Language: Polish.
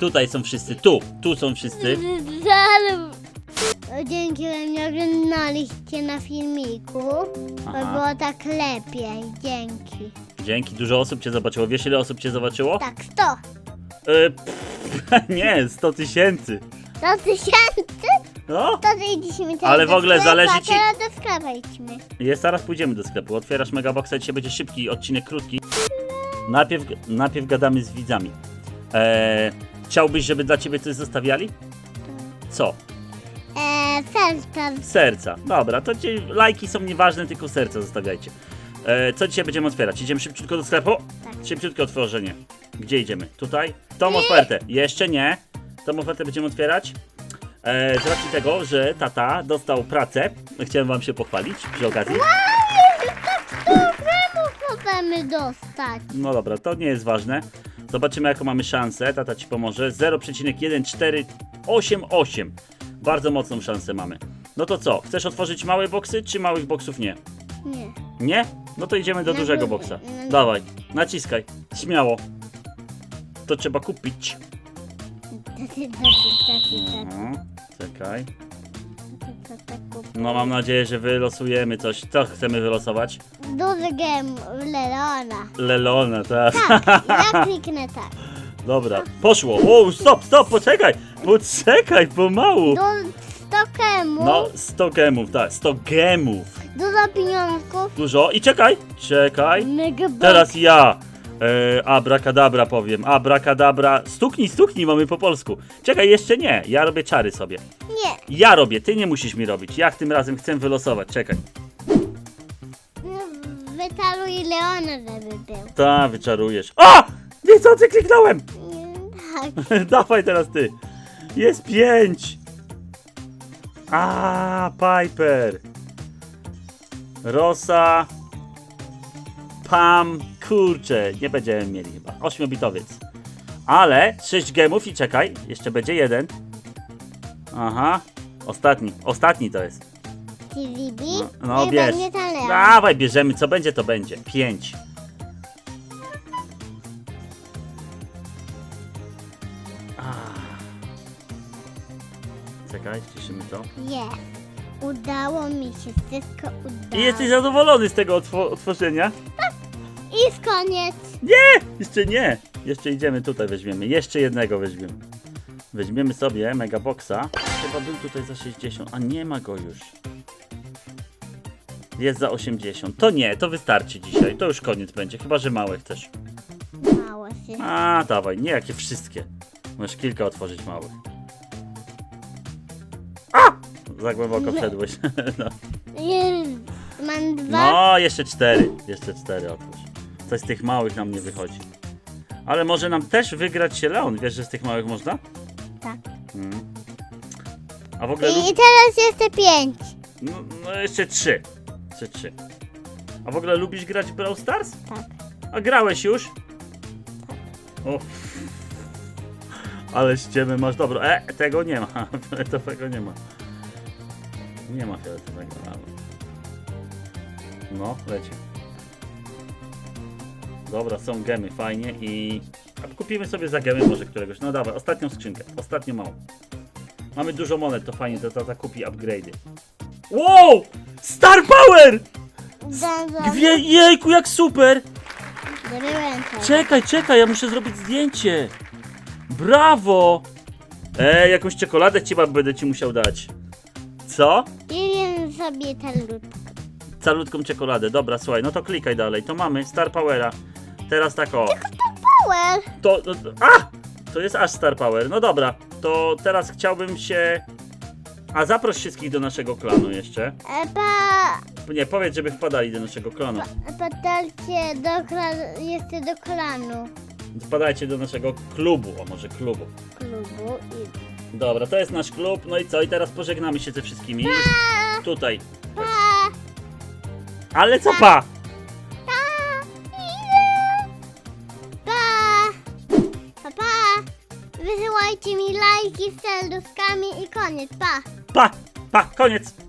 Tutaj są wszyscy, tu, tu są wszyscy. Dzięki, że mnie oglądaliście na filmiku. Bo Aha. było tak lepiej. Dzięki. Dzięki, dużo osób cię zobaczyło. Wiesz ile osób cię zobaczyło? Tak, 100. E, pff, nie, 100 tysięcy. 100 tysięcy? No, To idziemy teraz Ale w do ogóle sklepu, zależy a ci- teraz do sklepu idźmy. jest, zaraz pójdziemy do sklepu. Otwierasz Megaboxa dzisiaj będzie szybki odcinek, krótki. Najpierw, najpierw gadamy z widzami. E, chciałbyś, żeby dla ciebie coś zostawiali? Co? Eee, serca. Serca. Dobra, to ci lajki są nieważne, tylko serca zostawiajcie. E, co dzisiaj będziemy otwierać? Idziemy szybciutko do sklepu? Tak. Szybciutko otworzenie. Gdzie idziemy? Tutaj? Tą ofertę. Jeszcze nie. Tą ofertę będziemy otwierać. E, z racji tego, że tata dostał pracę, chciałem wam się pochwalić przy okazji. Chcemy dostać? No dobra, to nie jest ważne. Zobaczymy jaką mamy szansę. Tata ci pomoże. 0,1488. Bardzo mocną szansę mamy. No to co? Chcesz otworzyć małe boksy, czy małych boksów nie? Nie. Nie? No to idziemy do Na dużego górę. boksa. Na- Dawaj, naciskaj. Śmiało. To trzeba kupić. Mhm. Czekaj. No mam nadzieję, że wylosujemy coś. Co chcemy wylosować? Duży game Leona. Lelona, tak. Tak, ja kliknę tak. Dobra, poszło. O, stop, stop, poczekaj. Poczekaj, pomału. Do 100 gemów, No, 100 gemów, tak, 100 gemów. dużo pieniążków, Dużo. I czekaj, czekaj. mega Teraz ja. E, abracadabra powiem. Abracadabra. Stuknij, stuknij, mamy po polsku. Czekaj, jeszcze nie. Ja robię czary sobie. Nie, Ja robię, ty nie musisz mi robić. Ja tym razem chcę wylosować. Czekaj. no, wytaluj Leona, żeby był. Ta, wyczarujesz. A! Niechcący kliknąłem! Nie, Tak, Dawaj teraz ty. Jest pięć. A, Piper. Rosa. Pam. Kurczę, nie będziemy mieli chyba. Ośmiobitowiec. Ale 6 gemów i czekaj, jeszcze będzie jeden. Aha. Ostatni. Ostatni to jest. TVB, No, no bierz. Dawaj, bierzemy. Co będzie, to będzie. Pięć. Ah. Czekaj, ciszymy to. Jest. Udało mi się, wszystko udało. I jesteś zadowolony z tego otwo- otworzenia? I jest koniec. Nie! Jeszcze nie! Jeszcze idziemy tutaj, weźmiemy. Jeszcze jednego weźmiemy. Weźmiemy sobie Megaboxa. Chyba był tutaj za 60, a nie ma go już. Jest za 80. To nie, to wystarczy dzisiaj. To już koniec będzie, chyba że małe chcesz. Mało się. A, dawaj, nie jakie wszystkie. Możesz kilka otworzyć małych. A! Za głęboko wszedłeś. no. Jest. Mam dwa. no, jeszcze cztery. Jeszcze cztery otwórz. Coś z tych małych nam nie wychodzi. Ale może nam też wygrać się Leon. Wiesz, że z tych małych można? Tak. Mm. A w ogóle... I, lub- teraz jeszcze pięć. No, no jeszcze trzy. Jeszcze trzy. A w ogóle lubisz grać w Brawl Stars? Tak. A grałeś już? O. Ale ściemy masz dobro. E, tego nie ma. Fioletowego nie ma. Nie ma fioletowego. No, leci. Dobra, są gemy, fajnie i... A kupimy sobie za gemy może któregoś. No dawaj, ostatnią skrzynkę. Ostatnią małą. Mamy dużo monet, to fajnie, to tata kupi upgrade'y. Wow! Star Power! Gwie... Jejku, jak super! Czekaj, czekaj, ja muszę zrobić zdjęcie. Brawo! Ej, jakąś czekoladę ci będę ci musiał dać. Co? Jem sobie lód. Calutką czekoladę. Dobra, słuchaj, no to klikaj dalej. To mamy Star Powera. Teraz tak o. Power. To, to, to a! To jest aż Star Power. No dobra, to teraz chciałbym się... A zaproś wszystkich do naszego klanu jeszcze. Epa, Nie, powiedz, żeby wpadali do naszego klanu. patrzcie do klanu, jeszcze do klanu Wpadajcie do naszego klubu, o może klubu. klubu i Dobra, to jest nasz klub. No i co? I teraz pożegnamy się ze wszystkimi. Tutaj. pa, Ale co pa? pa, Wysyłajcie mi lajki z serduszkami i koniec, pa. Pa! Pa! Koniec!